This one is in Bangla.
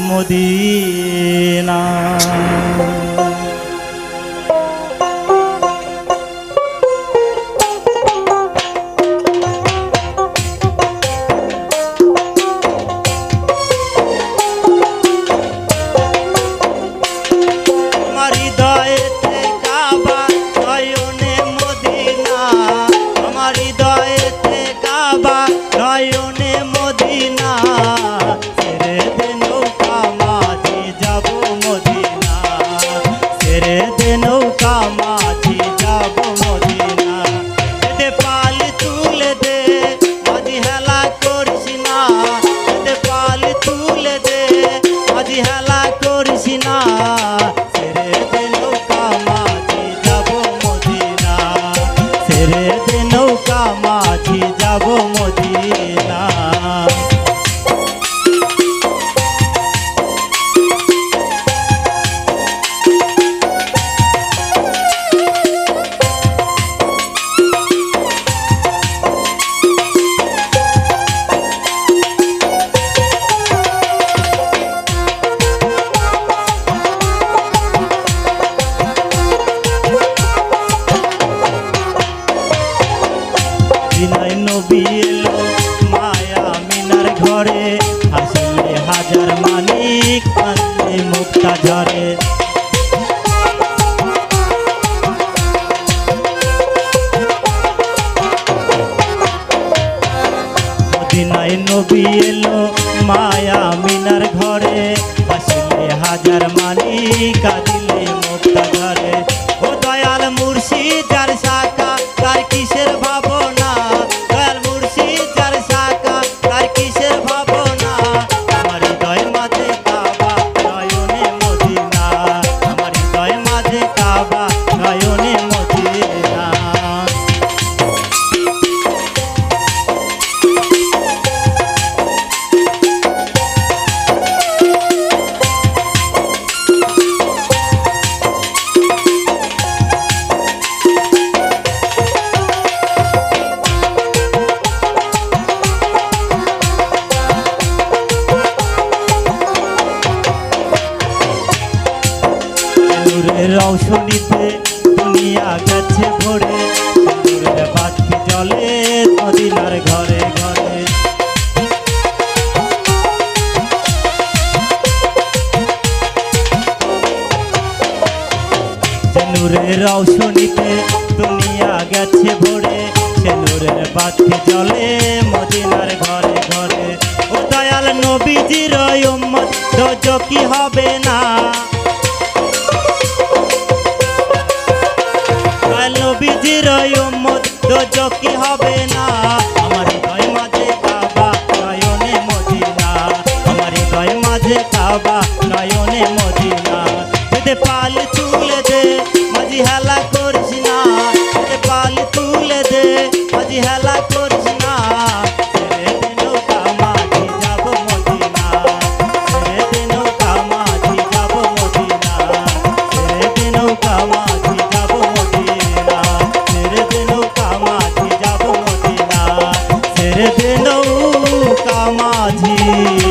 মদিনা। যাব মদিনা মুক্তা ঝরে মদিনায় নবী এলো মায়া মিনার ঘরে। আসলে হাজার মালিক কাঁদিলে নূরের রৌশনীতে দুনিয়া গেছে ভরে। নূরের বাতি জলে মদিনার ঘরে ঘরে। নূরের রৌশনীতে দুনিয়া গেছে ভরে। সে নূরের বাতি জলে মদিনার কি হবে না। আমার হৃদয় মাঝে কাবা, নয়নে মদিনা। আমার হৃদয় মাঝে কাবা, নয়নে মদিনা। দে পাল চুলে দে মাঝি হেলা Thank you.